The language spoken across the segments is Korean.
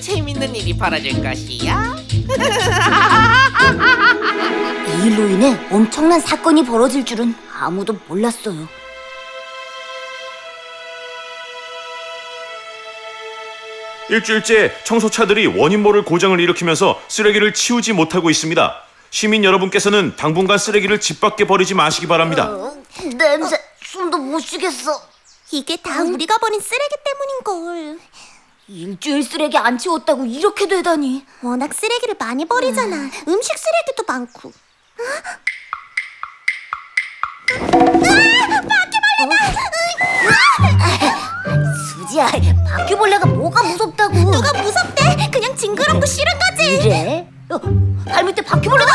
재밌는 일이 벌어질 것이야. 이 일로 인해 엄청난 사건이 벌어질 줄은 아무도 몰랐어요. 일주일째 청소차들이 원인 모를 고장을 일으키면서 쓰레기를 치우지 못하고 있습니다. 시민 여러분께서는 당분간 쓰레기를 집 밖에 버리지 마시기 바랍니다. 어, 냄새 숨도 못 쉬겠어. 이게 다 우리가 버린 쓰레기 때문인 걸. 일주일 쓰레기 안 치웠다고 이렇게 되다니. 워낙 쓰레기를 많이 버리잖아. 음식 쓰레기도 많고. 수지야, 바퀴벌레가 뭐가 무섭다고? 누가 무섭대? 그냥 징그럽고 싫은 거지. 그래? 어, 발 밑에 바퀴벌레다.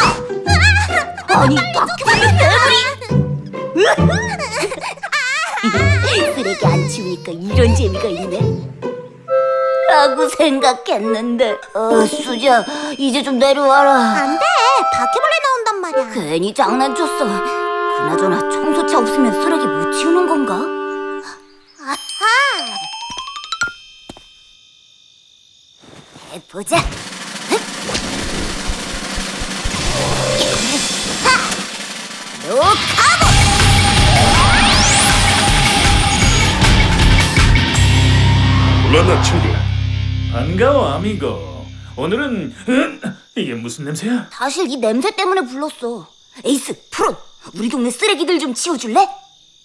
아니 바퀴벌레 때문이. 쓰레 생각했는데. 어, 수지야, 이제 좀 내려와라. 안 돼. 바퀴벌레 나온단 말이야. 괜히 장난쳤어. 그나저나 청소차 없으면 쓰레기 못 치우는 건가? 아하! 해보자. 하! 노카보! 불렀나 친구? 반가워 아미고 오늘은 음, 이게 무슨 냄새야? 사실 이 냄새 때문에 불렀어. 에이스, 프론, 우리 동네 쓰레기들 좀 치워줄래?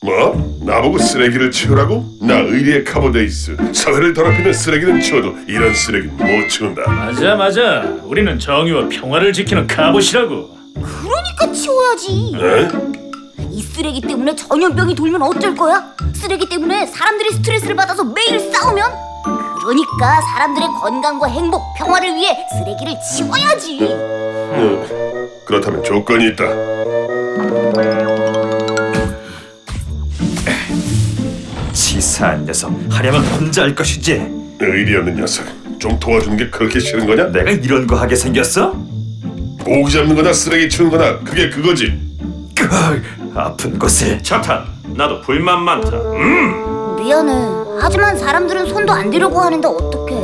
뭐? 나보고 쓰레기를 치우라고? 나 의리의 카보데이스 사회를 더럽히는 쓰레기는 치워도 이런 쓰레기는 못 치운다 맞아 맞아 우리는 정의와 평화를 지키는 카봇이라고 그러니까 치워야지. 에? 이 쓰레기 때문에 전염병이 돌면 어쩔 거야? 쓰레기 때문에 사람들이 스트레스를 받아서 매일 싸우면? 그러니까 사람들의 건강과 행복, 평화를 위해 쓰레기를 치워야지. 어, 그렇다면 조건이 있다 치사한 녀석, 하려면 혼자 할 것이지. 의리 없는 녀석 좀 도와주는 게 그렇게 싫은 거냐? 내가 이런 거 하게 생겼어? 모기 잡는 거나 쓰레기 치우는 거나 그게 그거지 그, 아픈 곳에 차탄. 나도 불만 많다. 음. 미안해. 하지만 사람들은 손도 안 대려고 하는데 어떡해.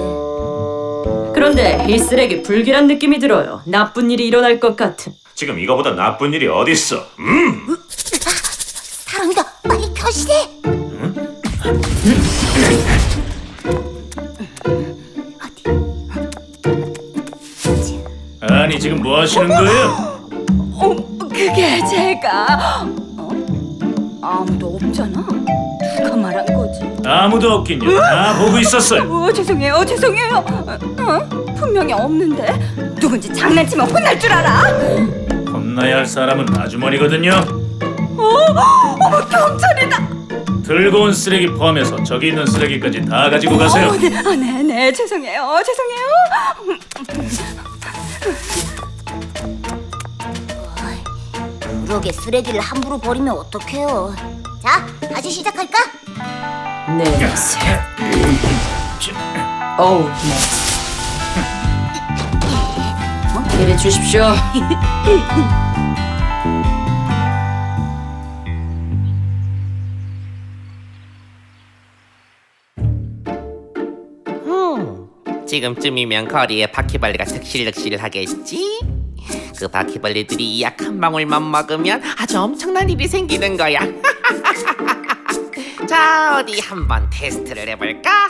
그런데 이 쓰레기 불길한 느낌이 들어요. 나쁜 일이 일어날 것 같은. 지금 이거보다 나쁜 일이 어딨어? 음. 사람이다. 빨리 교실에. 아니 지금 뭐 하시는 거예요? 어, 그게 제가 어? 아무도 없잖아. 아무도 없긴요 다 보고 있었어요 어, 죄송해요, 죄송해요. 어? 분명히 없는데 누군지 장난치면 혼날 줄 알아. 혼나야 할 사람은 아주머니거든요 어머 경찰이다. 들고 온 쓰레기 포함해서 저기 있는 쓰레기까지 다 가지고 가세요 어, 네, 아, 네, 네, 죄송해요, 죄송해요. 그러게 쓰레기를 함부로 버리면 어떡해요. 자, 다시 시작할까? 냄새. 어우, 냄새. 이리 주십시오. 지금쯤이면 거리에 바퀴벌레가 득실득실 하겠지? 그 바퀴벌레들이 이 약한 방울만 먹으면 아주 엄청난 일이 생기는 거야. 자, 어디 한번 테스트를 해볼까? 아,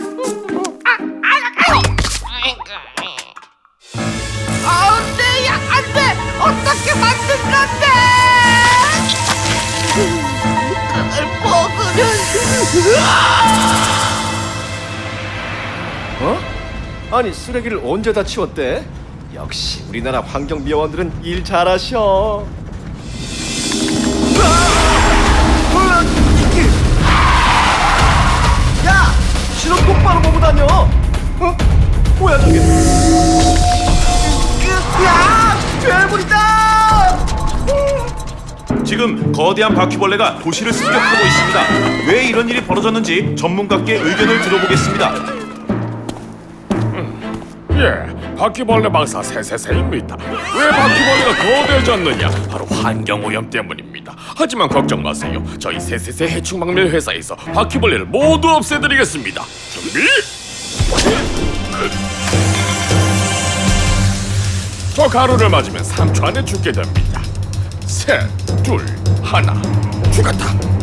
아, 아유, 아이고. 안 돼, 야, 안 돼! 어떻게 만든 건데! 그걸 먹으면... 어? 아니 쓰레기를 언제 다 치웠대? 역시 우리나라 환경미화원들은 일 잘하셔. 똑바로 보고 다녀. 어? 뭐야 저게? 야, 괴물이다! 지금 거대한 바퀴벌레가 도시를 습격하고 있습니다. 왜 이런 일이 벌어졌는지 전문가께 의견을 들어보겠습니다. 예, 바퀴벌레 방사 세세세입니다. 왜 바퀴벌레가 거대해졌느냐? 바로 환경 오염 때문입니다. 하지만 걱정 마세요. 저희 세세세 해충박멸 회사에서 바퀴벌레를 모두 없애드리겠습니다. 준비? 저 가루를 맞으면 3초 안에 죽게 됩니다. 셋, 둘, 하나, 죽었다.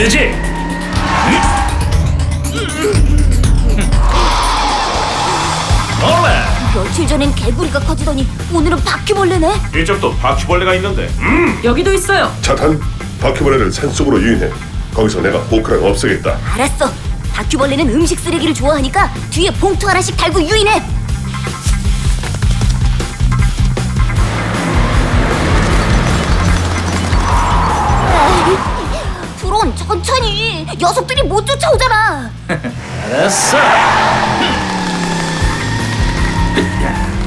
되지. 올라. 며칠 전엔 개구리가 커지더니 오늘은 바퀴벌레네. 이쪽도 바퀴벌레가 있는데. 여기도 있어요. 차탄 바퀴벌레를 산속으로 유인해. 거기서 내가 포크랑 없애겠다. 알았어. 바퀴벌레는 음식 쓰레기를 좋아하니까 뒤에 봉투 하나씩 달고 유인해. 녀석들이 못 쫓아오잖아. 알았어.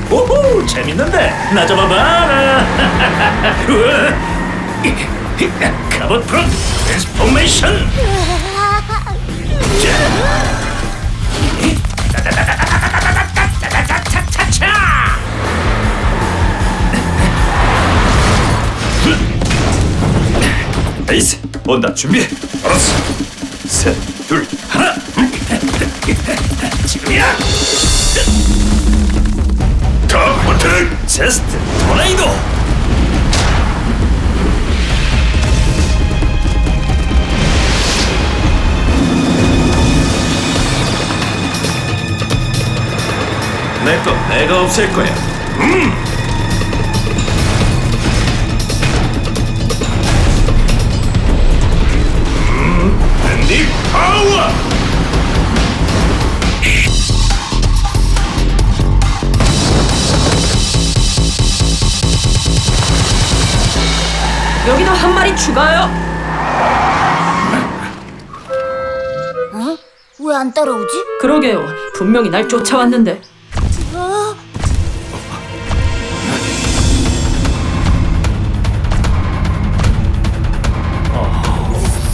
오호 재밌는데 나 잡아봐라. 우와. 프로 트랜스포메이션. 에이스 온다 준비. 알았어. 셋, 둘, 하나. 지금이야. 다 어택. 제스트 토네이도. 내거 내가 없앨 거야. 앤 한 마리 추가요. 왜안 따라오지? 그러게요. 분명히 날 쫓아왔는데.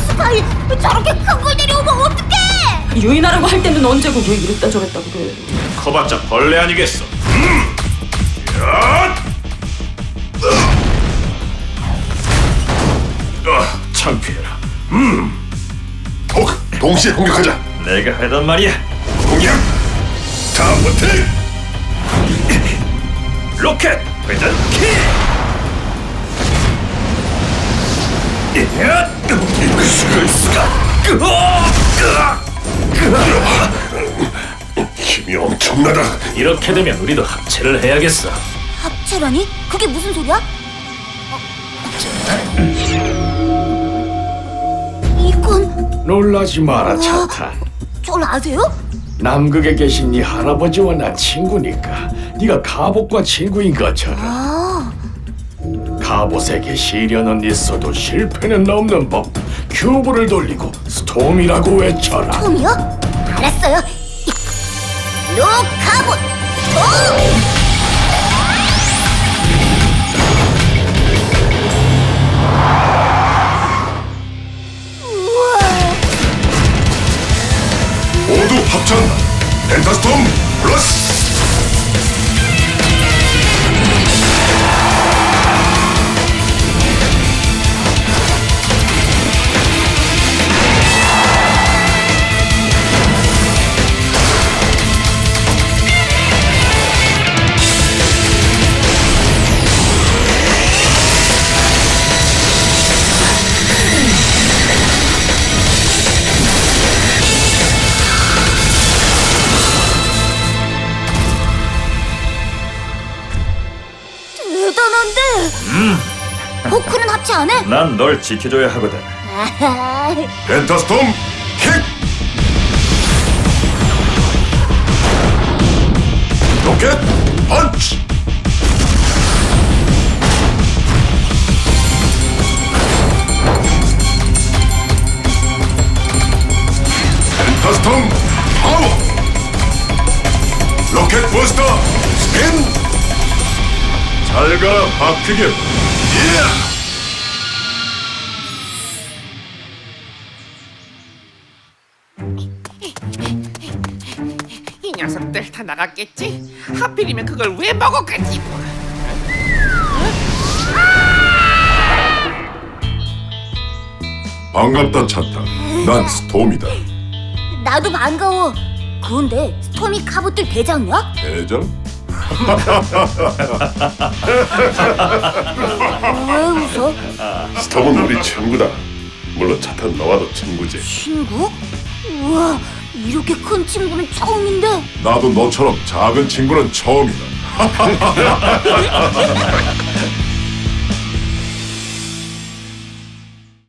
스파이 저렇게 큰걸 내려오면 어떡해? 유인하라고 할 때는 언제고 왜 이랬다 저랬다 그래. 커봤자 벌레 아니겠어. 동시에 공격하자. 내가 하던 말이야. 공격. 다 어택. 로켓 회전 키. 야! 이럴 수가 있어. 힘이 엄청나다. 이렇게 되면 우리도 합체를 해야겠어. 합체라니? 그게 무슨 소리야? 놀라지 마라 차탄. 절 아세요? 남극에 계신 네 할아버지와 난 친구니까 네가 갑옷과 친구인 것처럼 아, 갑옷에게 시련은 있어도 실패는 없는 법 큐브를 돌리고 스톰이라고 외쳐라 톰이요? 알았어요. 로카봇 톰! 호크는 합체 안 해? 난 널 지켜줘야 하거든. 아하, 펜타스톰 킥. 로켓 펀치. 펜타스톰 파워. 로켓 부스터 스핀 잘 가라 박희겸 예! 이 녀석들 다 나갔겠지? 하필이면 그걸 왜 먹어가지고 반갑다 차타 난 스톰이다 나도 반가워. 그런데 스토미 카봇들 대장이야? 대장? 왜 웃어? 스톰은 우리 친구다 물론 차타 너와도 친구지 친구? 우와, 이렇게 큰 친구는 처음인데. 나도 너처럼 작은 친구는 처음이다